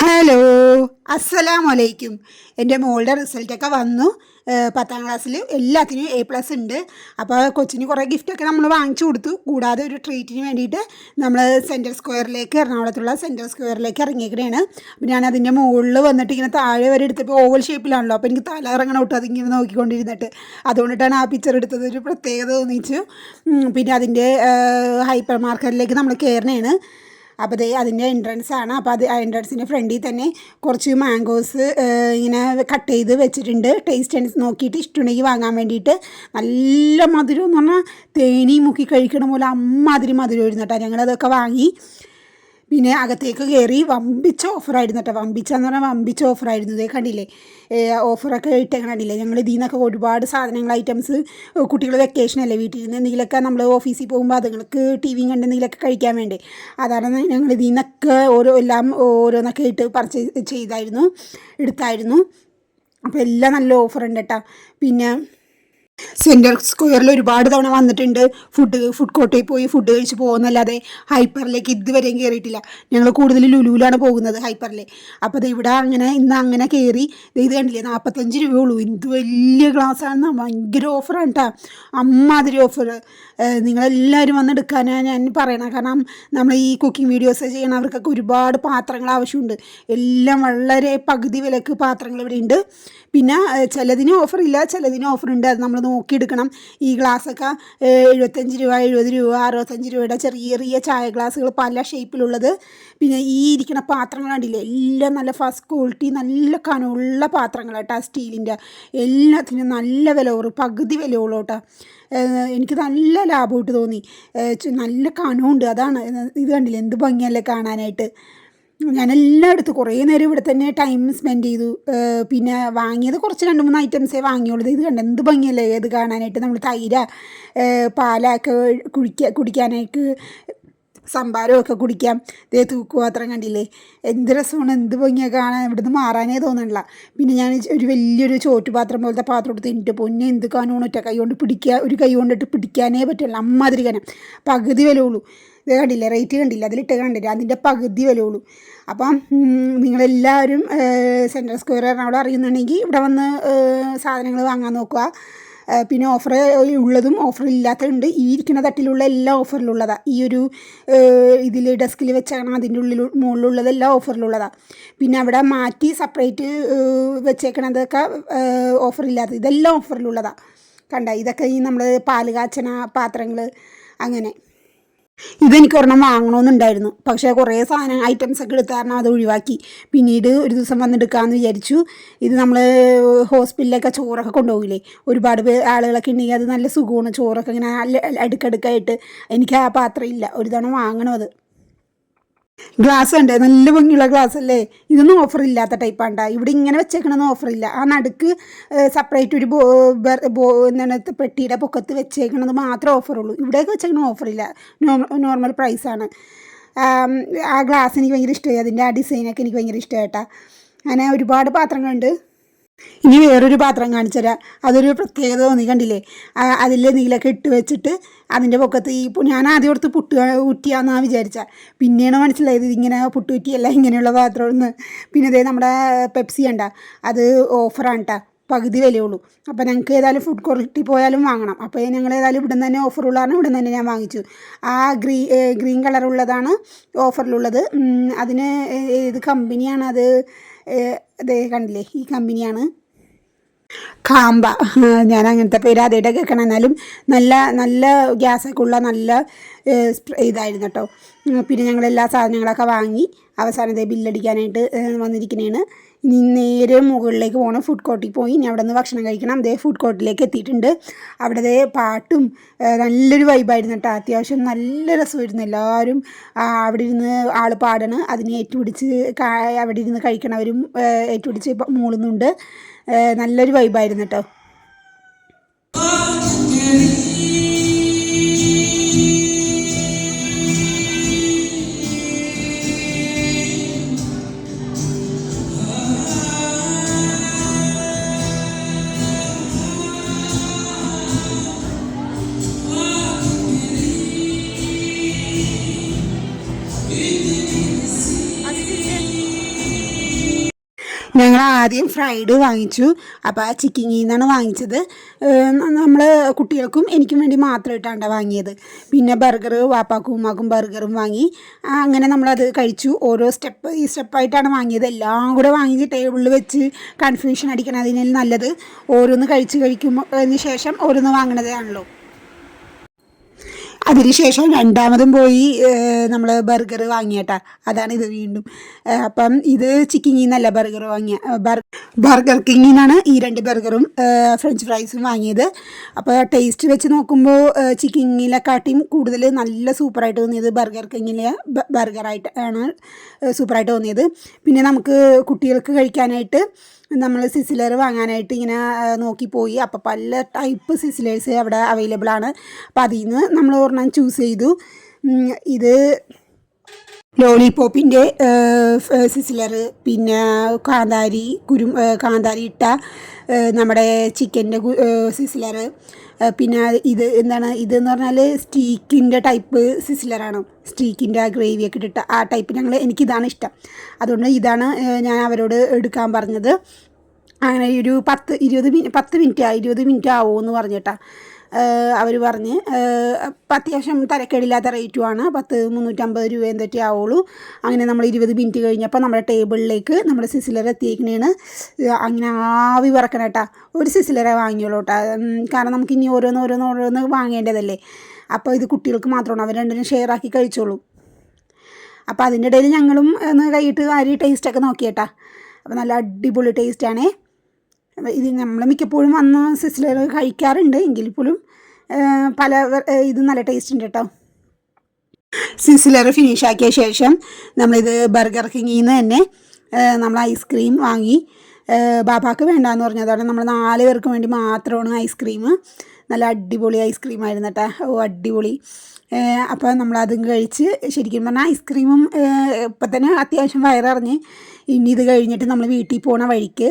Hello അസ്സലാമലൈക്കും. എന്റെ മോളുടെ റിസൾട്ടൊക്കെ വന്നു. പത്താം ക്ലാസ്സിൽ എല്ലാത്തിനും എ പ്ലസ് ഉണ്ട്. അപ്പോൾ കൊച്ചിന് കുറേ ഗിഫ്റ്റൊക്കെ നമ്മൾ വാങ്ങിച്ചു കൊടുത്തു. കൂടാതെ ഒരു ട്രീറ്റിന് വേണ്ടിയിട്ട് നമ്മൾ സെൻട്രൽ സ്ക്വയറിലേക്ക് എറണാകുളത്തുള്ള സെൻട്രൽ സ്ക്വയറിലേക്ക് ഇറങ്ങിയേക്കണേണ് അപ്പോൾ ഞാൻ അതിന്റെ മുകളിൽ വന്നിട്ട് ഇങ്ങനെ താഴെ വരെ എടുത്തപ്പോൾ ഓവൽ ഷേപ്പിലാണല്ലോ അപ്പോൾ എനിക്ക് തല ഇറങ്ങണം വിട്ടു അതിങ്ങനെ നോക്കിക്കൊണ്ടിരുന്നിട്ട്. അതുകൊണ്ടിട്ടാണ് ആ പിക്ചർ എടുത്തത്. ഒരു പ്രത്യേകത തോന്നിച്ചു. പിന്നെ അതിന്റെ ഹൈപ്പർ മാർക്കറ്റിലേക്ക് നമ്മൾ കയറണേണ്. അപ്പോൾ ഇത് അതിന്റെ എൻട്രൻസ് ആണ്. അപ്പോൾ അത് എൻട്രൻസിന്റെ ഫ്രണ്ടിൽ തന്നെ കുറച്ച് മാംഗോസ് ഇങ്ങനെ കട്ട് ചെയ്ത് വെച്ചിട്ടുണ്ട്. ടേസ്റ്റ് നോക്കിയിട്ട് ഇഷ്ടമുണ്ടെങ്കിൽ വാങ്ങാൻ വേണ്ടിയിട്ട്. നല്ല മധുരം എന്ന് പറഞ്ഞാൽ തേനി മുക്കി കഴിക്കണ പോലെ അമ്മാതിരി മധുരം ആയിരുന്നു കേട്ടോ. ഞങ്ങളതൊക്കെ വാങ്ങി. പിന്നെ അകത്തേക്ക് കയറി വമ്പിച്ച ഓഫറായിരുന്നു കേട്ടോ. വമ്പിച്ച എന്ന് പറഞ്ഞാൽ വമ്പിച്ച ഓഫറായിരുന്നു. ഇതേ കണ്ടില്ലേ? ഓഫറൊക്കെ ഇട്ടേ കണ്ടില്ലേ? ഞങ്ങൾ ഇതിൽ നിന്നൊക്കെ ഒരുപാട് സാധനങ്ങൾ ഐറ്റംസ് കുട്ടികൾ വെക്കേഷൻ അല്ലേ വീട്ടിൽ നിന്ന് എന്തെങ്കിലുമൊക്കെ നമ്മൾ ഓഫീസിൽ പോകുമ്പോൾ അതുങ്ങൾക്ക് ടി വിയും കണ്ട് എന്തെങ്കിലുമൊക്കെ കഴിക്കാൻ വേണ്ടി? അതാണ് ഞങ്ങൾ ഇതിൽ നിന്നൊക്കെ ഓരോ എല്ലാം ഓരോന്നൊക്കെ ഇട്ട് പർച്ചേസ് ചെയ്തായിരുന്നു എടുത്തായിരുന്നു. അപ്പോൾ എല്ലാം നല്ല ഓഫർ ഉണ്ട് കേട്ടോ. പിന്നെ സെൻട്രൽ സ്ക്വയറിൽ ഒരുപാട് തവണ വന്നിട്ടുണ്ട്. ഫുഡ് ഫുഡ് കോർട്ടിൽ പോയി ഫുഡ് കഴിച്ച് പോകുന്നല്ലാതെ ഹൈപ്പറിലേക്ക് ഇതുവരെയും കയറിയിട്ടില്ല ഞങ്ങൾ കൂടുതൽ ലുലുവിലാണ് പോകുന്നത് ഹൈപ്പറിൽ അപ്പോൾ ദേ ഇവിടെ അങ്ങനെ ഇന്ന് അങ്ങനെ കയറി ഇത് കണ്ടില്ലേ നാൽപ്പത്തഞ്ച് രൂപയുള്ളൂ. ഇത് വലിയ ഗ്ലാസ്സാണ് ഭയങ്കര ഓഫറാണ് കേട്ടോ അമ്മാതിരി ഓഫർ നിങ്ങളെല്ലാവരും വന്നെടുക്കാനാണ് ഞാൻ പറയണം. കാരണം നമ്മൾ ഈ കുക്കിംഗ് വീഡിയോസ് ചെയ്യണവർക്കൊക്കെ ഒരുപാട് പാത്രങ്ങൾ ആവശ്യമുണ്ട്. എല്ലാം വളരെ പകുതി വിലക്ക് പാത്രങ്ങൾ ഇവിടെ ഉണ്ട് പിന്നെ ചിലതിന് ഓഫർ ഇല്ല ചിലതിന് ഓഫർ ഉണ്ട്. അത് നമ്മൾ നോക്കിയെടുക്കണം. ഈ ഗ്ലാസ്സൊക്കെ എഴുപത്തഞ്ച് രൂപ എഴുപത് രൂപ അറുപത്തഞ്ച് രൂപയുടെ ചെറിയ ചെറിയ ചായ ഗ്ലാസ്സുകൾ പല ഷേപ്പിലുള്ളത്. പിന്നെ ഈ ഇരിക്കുന്ന പാത്രങ്ങൾ കണ്ടില്ലേ? എല്ലാം നല്ല ഫസ്റ്റ് ക്വാളിറ്റി നല്ല കനമുള്ള പാത്രങ്ങൾ കേട്ടോ സ്റ്റീലിന്റെ. എല്ലാത്തിനും നല്ല വില കുറവ് പകുതി വില ഉള്ളൂ കേട്ടോ. എനിക്ക് നല്ല ലാഭമായിട്ട് തോന്നി. നല്ല കനമുണ്ട്. അതാണ് ഇത് കണ്ടില്ലേ? എന്ത് ഭംഗിയല്ലേ കാണാനായിട്ട്. എടുത്തു കുറേ നേരം ഇവിടെ തന്നെ ടൈം സ്പെൻഡ് ചെയ്തു. പിന്നെ വാങ്ങിയത് കുറച്ച് രണ്ട് മൂന്ന് ഐറ്റംസേ വാങ്ങിയുള്ളൂ. ഇത് കണ്ട എന്ത് ഭംഗിയല്ലേ ഇത് കാണാനായിട്ട്. നമ്മൾ തൈര പാലൊക്കെ കുടിക്കുക കുടിക്കാനായിട്ട് സംഭാരമൊക്കെ കുടിക്കാം. ഇതേ തൂക്കുപാത്രം കണ്ടില്ലേ? എന്ത് രസമാണ് എന്ത് ഭംഗിയാണ് കാണാൻ. ഇവിടുന്ന് മാറാനേ തോന്നണില്ല. പിന്നെ ഞാൻ ഒരു വലിയൊരു ചോറ്റുപാത്രം പോലത്തെ പാത്രം എടുത്ത് എന്റെ പൊന്നെ എന്ത് കാണുമോ ഒറ്റ കൈ കൊണ്ട് പിടിക്കുക ഒരു കൈ കൊണ്ടിട്ട് പിടിക്കാനേ പറ്റുള്ളൂ. അമ്മാതിരി കനം. പകുതി വില ഉള്ളൂ ഇത് കണ്ടില്ല റേറ്റ് കണ്ടില്ല അതിലിട്ട് കണ്ടില്ല അതിന്റെ പകുതി വിലയുള്ളൂ. അപ്പം നിങ്ങളെല്ലാവരും സെൻട്രൽ സ്ക്വയർ എറണാകുളം അറിയുന്നുണ്ടെങ്കിൽ ഇവിടെ വന്ന് സാധനങ്ങൾ വാങ്ങാൻ നോക്കുക. പിന്നെ ഓഫർ ഉള്ളതും ഓഫർ ഇല്ലാത്തതുണ്ട്. ഈ ഇരിക്കുന്ന തട്ടിലുള്ള എല്ലാ ഓഫറിലുള്ളതാണ് ഈ ഒരു ഇതിൽ ഡെസ്കിൽ വെച്ചാണ് അതിന്റെ ഉള്ളിൽ മുകളിലുള്ളതെല്ലാം ഓഫറിലുള്ളതാണ് പിന്നെ അവിടെ മാറ്റി സെപ്പറേറ്റ് വെച്ചേക്കണതൊക്കെ ഓഫറില്ലാത്ത ഇതെല്ലാം ഓഫറിലുള്ളതാണ് കണ്ട? ഇതൊക്കെ ഈ നമ്മൾ പാൽ കാച്ചന പാത്രങ്ങൾ അങ്ങനെ. ഇതെനിക്ക് ഒരെണ്ണം വാങ്ങണമെന്നുണ്ടായിരുന്നു പക്ഷേ കുറേ സാധനം ഐറ്റംസ് ഒക്കെ എടുത്ത കാരണം അത് ഒഴിവാക്കി. പിന്നീട് ഒരു ദിവസം വന്നെടുക്കാമെന്ന് വിചാരിച്ചു. ഇത് നമ്മൾ ഹോസ്പിറ്റലിലൊക്കെ ചോറൊക്കെ കൊണ്ടുപോകില്ലേ ഒരുപാട് പേർ ആളുകളൊക്കെ ഉണ്ടെങ്കിൽ അത് നല്ല സുഖമാണ്. ചോറൊക്കെ ഇങ്ങനെ അടുക്കടുക്കായിട്ട് എനിക്ക് ആ പാത്രം ഇല്ല. ഒരു തവണ വാങ്ങണം അത്. ഗ്ലാസ് ഉണ്ട് നല്ല ഭംഗിയുള്ള ഗ്ലാസ് അല്ലേ? ഇതൊന്നും ഓഫർ ഇല്ലാത്ത ടൈപ്പാണ്ട ഇവിടെ ഇങ്ങനെ വെച്ചേക്കണമെന്ന് ഓഫർ ഇല്ല. ആ നടുക്ക് സെപ്പറേറ്റ് ഒരു ബോ എന്താണ് പെട്ടിയുടെ പൊക്കത്ത് വെച്ചേക്കണത് മാത്രമേ ഓഫറുള്ളൂ ഇവിടെയൊക്കെ വെച്ചേക്കണ ഓഫറില്ല നോർമൽ പ്രൈസാണ് ആ ഗ്ലാസ് എനിക്ക് ഭയങ്കര ഇഷ്ടമായി അതിന്റെ ആ ഡിസൈനൊക്കെ എനിക്ക് ഭയങ്കര ഇഷ്ടമായിട്ടാ അങ്ങനെ ഒരുപാട് പാത്രങ്ങളുണ്ട്. ഇനി വേറൊരു പാത്രം കാണിച്ചു തരാം. അതൊരു പ്രത്യേകത തോന്നി കണ്ടില്ലേ? അതിൽ നീലൊക്കെ ഇട്ട് വെച്ചിട്ട് അതിന്റെ പൊക്കത്ത് ഈ ഞാൻ ആദ്യം ഓർത്ത് പുട്ട് ഊറ്റിയാന്നാണ് വിചാരിച്ച. പിന്നെയാണ് മനസ്സിലായത് ഇതിങ്ങനെ പുട്ട് ഊറ്റിയല്ല ഇങ്ങനെയുള്ള പാത്രമെന്ന് പിന്നെ അതേ നമ്മുടെ പെപ്സി കണ്ട അത് ഓഫറാണ് കേട്ടോ പകുതി വിലയുള്ളൂ. അപ്പോൾ ഞങ്ങൾക്ക് ഏതായാലും ഫുഡ് ക്വാളിറ്റി പോയാലും വാങ്ങണം. അപ്പോൾ ഞങ്ങൾ ഏതായാലും ഇവിടെ തന്നെ ഓഫറുള്ള കാരണം ഇവിടെ തന്നെ ഞാൻ വാങ്ങിച്ചു. ആ ഗ്രീ ഗ്രീൻ കളറുള്ളതാണ് ഓഫറിലുള്ളത് അതിന് ഏത് കമ്പനിയാണ് അത്? അതേ കണ്ടില്ലേ ഈ കമ്പനിയാണ് കാമ്പ ഞാൻ അങ്ങനത്തെ പേര് ആദ്യമായിട്ട് കേൾക്കണം. എന്നാലും നല്ല നല്ല ഗ്യാസൊക്കെ ഉള്ള നല്ല ഇതായിരുന്നു കേട്ടോ. പിന്നെ ഞങ്ങൾ എല്ലാ സാധനങ്ങളൊക്കെ വാങ്ങി അവസാനത്തെ ബില്ലടിക്കാനായിട്ട് വന്നിരിക്കുന്നതാണ് ഇനി നേരെ മുകളിലേക്ക് പോകണം ഫുഡ് കോർട്ടിൽ പോയി ഇനി അവിടെ നിന്ന് ഭക്ഷണം കഴിക്കണം. അതേ ഫുഡ് കോർട്ടിലേക്ക് എത്തിയിട്ടുണ്ട്. അവിടെ പാട്ടും നല്ലൊരു വൈബായിരുന്നു കേട്ടോ. അത്യാവശ്യം നല്ല രസമായിരുന്നു. എല്ലാവരും അവിടെ ഇരുന്ന് ആൾ പാടണ്. അതിനെ ഏറ്റുപിടിച്ച് അവിടെ ഇരുന്ന് കഴിക്കണവരും ഏറ്റുപിടിച്ച് മൂളുന്നുണ്ട്. നല്ലൊരു വൈബായിരുന്നു കേട്ടോ. ഞങ്ങൾ ആദ്യം ഫ്രൈഡ് വാങ്ങിച്ചു. അപ്പോൾ ആ ചിക്കിങ്ങിൽ നിന്നാണ് വാങ്ങിച്ചത്. നമ്മൾ കുട്ടികൾക്കും എനിക്കും വേണ്ടി മാത്രമായിട്ടാണ് വാങ്ങിയത്. പിന്നെ ബർഗർ വാപ്പാക്കും ഉമ്മാക്കും ബർഗറും വാങ്ങി. അങ്ങനെ നമ്മളത് കഴിച്ചു. ഓരോ സ്റ്റെപ്പ് ഈ സ്റ്റെപ്പായിട്ടാണ് വാങ്ങിയത്. എല്ലാം കൂടെ വാങ്ങി ടേബിളിൽ വെച്ച് കൺഫ്യൂഷൻ അടിക്കണം. അതിനേൽ നല്ലത് ഓരോന്ന് കഴിച്ച് കഴിക്കുമ്പോൾ ശേഷം ഓരോന്ന് വാങ്ങണതാണല്ലോ അതിനുശേഷം രണ്ടാമതും പോയി നമ്മൾ ബർഗർ വാങ്ങിയട്ടാ. അതാണ് ഇത് വീണ്ടും. അപ്പം ഇത് ചിക്കിങ്ങിൽ നിന്നല്ല ബർഗർ വാങ്ങിയ ബർ ബർഗർ കിങ്ങിൽ നിന്നാണ് ഈ രണ്ട് ബർഗറും ഫ്രഞ്ച് ഫ്രൈസും വാങ്ങിയത്. അപ്പോൾ ടേസ്റ്റ് വെച്ച് നോക്കുമ്പോൾ ചിക്കിങ്ങിനെക്കാട്ടിയും കൂടുതൽ നല്ല സൂപ്പറായിട്ട് തോന്നിയത് ബർഗർ കിങ്ങിലെ ബർഗറായിട്ട് ആണ് സൂപ്പറായിട്ട് തോന്നിയത്. പിന്നെ നമുക്ക് കുട്ടികൾക്ക് കഴിക്കാനായിട്ട് നമ്മൾ സിസിലർ വാങ്ങാനായിട്ട് ഇങ്ങനെ നോക്കിപ്പോയി അപ്പോൾ പല ടൈപ്പ് സിസിലേഴ്സ് അവിടെ അവൈലബിൾ ആണ്. അപ്പോൾ അതിൽ നിന്ന് നമ്മൾ ഒരെണ്ണം ചൂസ് ചെയ്തു. ഇത് ലോലിപോപ്പിന്റെ സിസിലർ പിന്നെ കാന്താരി കുരു കാന്താരി ഇട്ട നമ്മുടെ ചിക്കന്റെ സിസിലർ പിന്നെ ഇത് എന്താണ് ഇതെന്ന് പറഞ്ഞാൽ സ്റ്റീക്കിന്റെ ടൈപ്പ് സിസിലറാണ്. സ്റ്റീക്കിന്റെ ആ ഗ്രേവിയൊക്കെ ഇട്ടിട്ട് ആ ടൈപ്പ് ഞങ്ങൾ എനിക്കിതാണ് ഇഷ്ടം. അതുകൊണ്ട് ഇതാണ് ഞാൻ അവരോട് എടുക്കാൻ പറഞ്ഞത്. അങ്ങനെ ഒരു പത്ത് ഇരുപത് മിനിറ്റ് പത്ത് മിനിറ്റ് ഇരുപത് മിനിറ്റ് ആവുമെന്ന് പറഞ്ഞിട്ടാ അവർ പറഞ്ഞ് അപ്പം അത്യാവശ്യം തരക്കേടില്ലാത്ത റേറ്റുമാണ് പത്ത് മുന്നൂറ്റമ്പത് രൂപ എന്തൊക്കെ ആവുള്ളൂ. അങ്ങനെ നമ്മൾ ഇരുപത് മിനിറ്റ് കഴിഞ്ഞപ്പോൾ നമ്മുടെ ടേബിളിലേക്ക് നമ്മുടെ സിസിലർ എത്തിയേക്കണേണ്. അങ്ങനെ ആവി പറക്കണം കേട്ടാ. ഒരു സിസിലറെ വാങ്ങിയുള്ളൂ കേട്ടോ. കാരണം നമുക്ക് ഇനി ഓരോന്ന് ഓരോന്ന് ഓരോന്ന് വാങ്ങേണ്ടതല്ലേ. അപ്പോൾ ഇത് കുട്ടികൾക്ക് മാത്രമാണ്. അവർ രണ്ടിനും ഷെയർ ആക്കി കഴിച്ചോളൂ. അപ്പോൾ അതിന്റെ ഇടയിൽ ഞങ്ങളും ഒന്ന് കൈയിട്ട് അരി ടേസ്റ്റൊക്കെ നോക്കിയേട്ടാ അപ്പോൾ നല്ല അടിപൊളി ടേസ്റ്റാണേ ഇത് നമ്മൾ മിക്കപ്പോഴും വന്ന് സിസിലർ കഴിക്കാറുണ്ട് എങ്കിൽ പോലും പല ഇത് നല്ല ടേസ്റ്റ് ഉണ്ട് കേട്ടോ സിസിലർ ഫിനിഷ് ആക്കിയ ശേഷം നമ്മളിത് ബർഗർ കിങ്ങിൽ നിന്ന് തന്നെ നമ്മൾ ഐസ്ക്രീം വാങ്ങി. ബാബാക്ക് വേണ്ടാന്ന് പറഞ്ഞതോടെ നമ്മൾ നാല് പേർക്ക് വേണ്ടി മാത്രമാണ് ഐസ്ക്രീം നല്ല അടിപൊളി ഐസ്ക്രീം ആയിരുന്നു കേട്ടോ ഓ അടിപൊളി. അപ്പോൾ നമ്മളതും കഴിച്ച് ശരിക്കും പറഞ്ഞാൽ ഐസ്ക്രീമും ഇപ്പം തന്നെ അത്യാവശ്യം വയറിറങ്ങി ഇനി ഇത് കഴിഞ്ഞിട്ട് നമ്മൾ വീട്ടിൽ പോണ വഴിക്ക്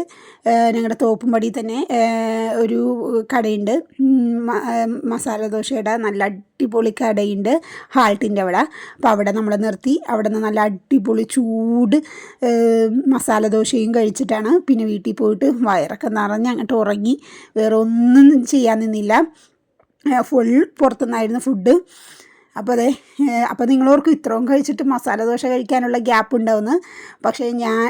ഞങ്ങളുടെ തോപ്പുംപടി തന്നെ ഒരു കടയുണ്ട്. മസാല ദോശയുടെ നല്ല അടിപൊളി കടയുണ്ട് ഹാൾട്ടിന്റെ അവിടെ. അപ്പോൾ അവിടെ നമ്മൾ നിർത്തി അവിടെ നിന്ന് നല്ല അടിപൊളി ചൂട് മസാല ദോശയും കഴിച്ചിട്ടാണ് പിന്നെ വീട്ടിൽ പോയിട്ട് വയറൊക്കെ നിറഞ്ഞ് അങ്ങോട്ട് ഉറങ്ങി. വേറെ ഒന്നും ചെയ്യാൻ നിന്നില്ല. ഫുൾ പുറത്തുനിന്നായിരുന്നു ഫുഡ് അപ്പോൾ അതെ അപ്പോൾ നിങ്ങളോർക്കും ഇത്രയും കഴിച്ചിട്ട് മസാല ദോശ കഴിക്കാനുള്ള ഗ്യാപ്പ് ഉണ്ടാവുന്നു. പക്ഷേ ഞാൻ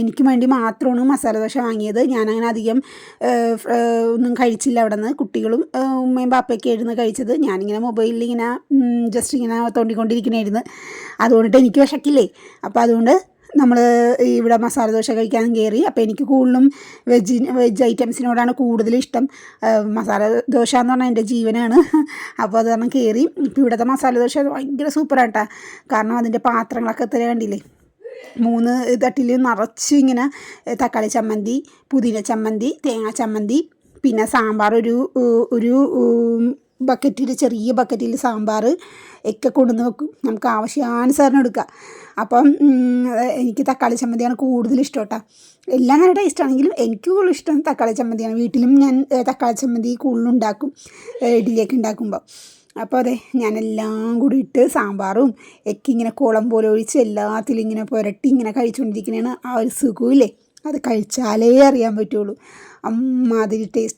എനിക്ക് വേണ്ടി മാത്രമാണ് മസാല ദോശ വാങ്ങിയത്. ഞാനങ്ങനെ അധികം ഒന്നും കഴിച്ചില്ല അവിടെ നിന്ന് കുട്ടികളും ഉമ്മയും പാപ്പയൊക്കെ ആയിരുന്നു കഴിച്ചത്. ഞാനിങ്ങനെ മൊബൈലിൽ ഇങ്ങനെ ജസ്റ്റ് ഇങ്ങനെ തോണ്ടിക്കൊണ്ടിരിക്കണായിരുന്നു. അതുകൊണ്ടിട്ട് എനിക്ക് വിശക്കില്ലേ? അപ്പോൾ അതുകൊണ്ട് നമ്മൾ ഇവിടെ മസാല ദോശ കഴിക്കാൻ കയറി അപ്പോൾ എനിക്ക് കൂടുതലും വെജ് വെജ് ഐറ്റംസിനോടാണ് കൂടുതൽ ഇഷ്ടം. മസാല ദോശ എന്ന് പറഞ്ഞാൽ എന്റെ ജീവനാണ്. അപ്പോൾ അത് കാരണം കയറി ഇപ്പോൾ ഇവിടുത്തെ മസാല ദോശ ഭയങ്കര സൂപ്പറാണ് കേട്ടോ കാരണം അതിന്റെ പാത്രങ്ങളൊക്കെ എത്ര കണ്ടില്ലേ? മൂന്ന് തട്ടിൽ നിറച്ച് ഇങ്ങനെ തക്കാളി ചമ്മന്തി പുതിന ചമ്മന്തി തേങ്ങാ ചമ്മന്തി പിന്നെ സാമ്പാർ ഒരു ഒരു ബക്കറ്റിൽ ചെറിയ ബക്കറ്റിൽ സാമ്പാർ ഒക്കെ കൊണ്ടുവന്ന് വെക്കും. നമുക്ക് ആവശ്യാനുസരണം എടുക്കാം അപ്പം എനിക്ക് തക്കാളി ചമ്മന്തിയാണ് കൂടുതൽ ഇഷ്ടം കേട്ടോ എല്ലാം നല്ല ടേസ്റ്റ് ആണെങ്കിലും എനിക്ക് കൂടുതൽ ഇഷ്ടം തക്കാളി ചമ്മന്തിയാണ്. വീട്ടിലും ഞാൻ തക്കാളി ചമ്മന്തി കൂടുതലും ഉണ്ടാക്കും ഏ, ഇഡ്ഡലിയൊക്കെ ഉണ്ടാക്കുമ്പോൾ അപ്പോൾ അതെ ഞാനെല്ലാം കൂടി ഇട്ട് സാമ്പാറും ഒക്കെ ഇങ്ങനെ കുളം പോലെ ഒഴിച്ച് എല്ലാത്തിലും ഇങ്ങനെ പുരട്ടി ഇങ്ങനെ കഴിച്ചുകൊണ്ടിരിക്കുന്നതാണ് ആ ഒരു സുഖമില്ലേ അത് കഴിച്ചാലേ അറിയാൻ പറ്റുള്ളൂ. അമ്മാതിരി ടേസ്റ്റ്